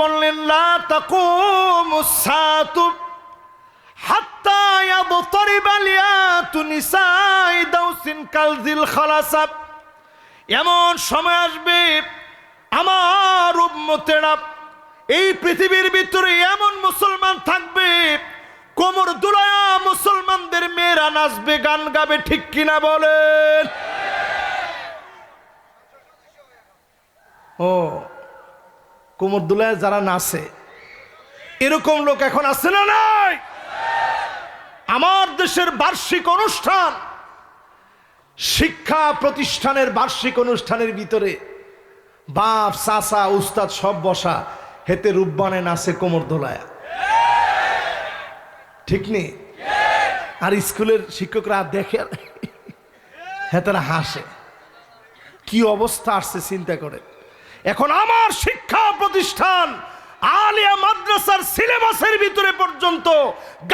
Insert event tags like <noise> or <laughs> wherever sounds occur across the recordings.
বললেন হাত্তা দাউসিন কালজিল এমন সময় আসবে আমার উম্মতেরা, এই পৃথিবীর ভিতরে এমন মুসলমান থাকবে, কোমর দুলায়া মুসলমানদের মেয়েরা নাচবে, গান গাবে, ঠিক কিনা বলেন? ও কোমর দুলায় যারা নাচে, এরকম লোক এখন আছে না নাই? আমার দেশের বার্ষিক অনুষ্ঠান, শিক্ষা প্রতিষ্ঠানের বার্ষিক অনুষ্ঠানের ভিতরে বাপ, চাচা, উস্তাদ সব বসা, হেতে রূপবানে নাচে কোমর দোলায়া ঠিক নেই আর স্কুলের শিক্ষকরা দেখে <laughs> হ্যাঁ তারা হাসে। কি অবস্থা আসছে, চিন্তা করে এখন আমার শিক্ষা প্রতিষ্ঠান আলিয়া মাদ্রাসার সিলেবাসের ভিতরে পর্যন্ত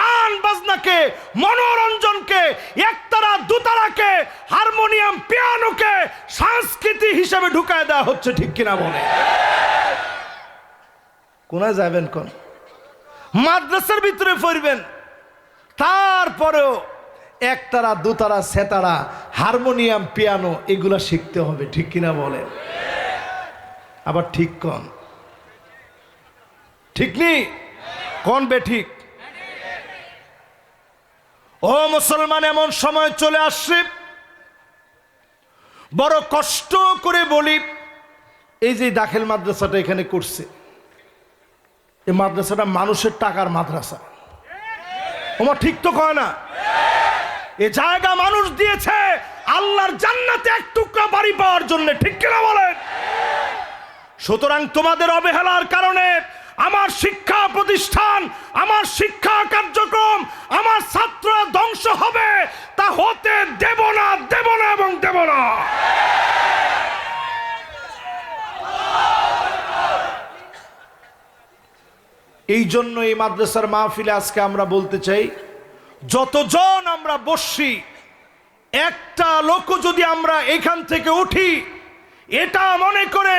গান বাজনাকে, মনোরঞ্জনকে, একতারা, দুতারাকে, হারমোনিয়াম, পিয়ানোকে সংস্কৃতি হিসেবে ঢুকায় দেওয়া হচ্ছে, ঠিক কিনা বলে? কোনায় যাবেন কোন? মাদ্রাসার ভিতরে পড়বেন তারপরেও একতারা, দুতারা, সেতারা, হারমোনিয়াম, পিয়ানো, এগুলা শিখতে হবে, ঠিক কিনা বলেন আবার ঠিক কন। ঠিক নি? কন বে ঠিক? ও মুসলমান, এমন সময় চলে আসছে। বড় কষ্ট করে বলি, এই যে দাখিল মাদ্রাসাটা এখানে করছে এই মাদ্রাসাটা মানুষের টাকার মাদ্রাসা। ওমা, ঠিক তো কয় না? এ জায়গা মানুষ দিয়েছে, আল্লাহর জান্নাতে এক টুকরা বাড়ি পাওয়ার জন্য, ঠিক কিনা বলেন? সুতরাং তোমাদের অবহেলার কারণে আমার শিক্ষা প্রতিষ্ঠান, আমার শিক্ষা কার্যক্রম, আমার ছাত্র ধ্বংস হবে। তা হতে দেব না দেব না এবং দেব না। এই জন্য এই মাদ্রাসার মাহফিলে আজকে আমরা বলতে চাই, যতজন আমরা বসছি, একটা লোক যদি আমরা এখান থেকে উঠি, এটা মনে করে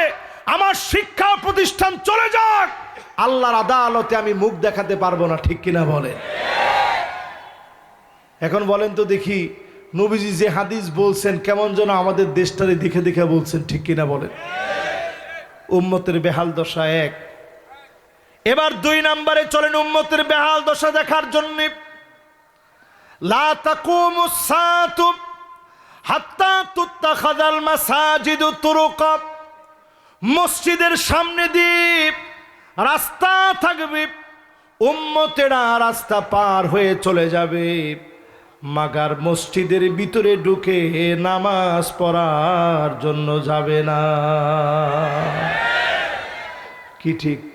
আমার শিক্ষা প্রতিষ্ঠান চলে যাক। আল্লাহর আদালতে আমি মুখ দেখাতে পারব না, ঠিক কিনা বলেন এখন বলেন তো দেখি, নবীজি যে হাদিস বলছেন, কেমন যেন আমাদের দেশটারে দেখে দেখে বলছেন, ঠিক কিনা বলেন? উম্মতের বেহাল দশা এক। এবার দুই নম্বরে চলেন উম্মতের বেহাল দশা দেখার জন্য। হাত্তা তুত্তাখাযাল মাসাজিদু তুরুকা। মসজিদের সামনে দ্বীপ, রাস্তা থাকবে, উম্মতেরা রাস্তা পার হয়ে চলে যাবে। মাগার মসজিদের ভিতরে ঢুকে নামাজ পড়ার জন্য যাবে না। কি ঠিক?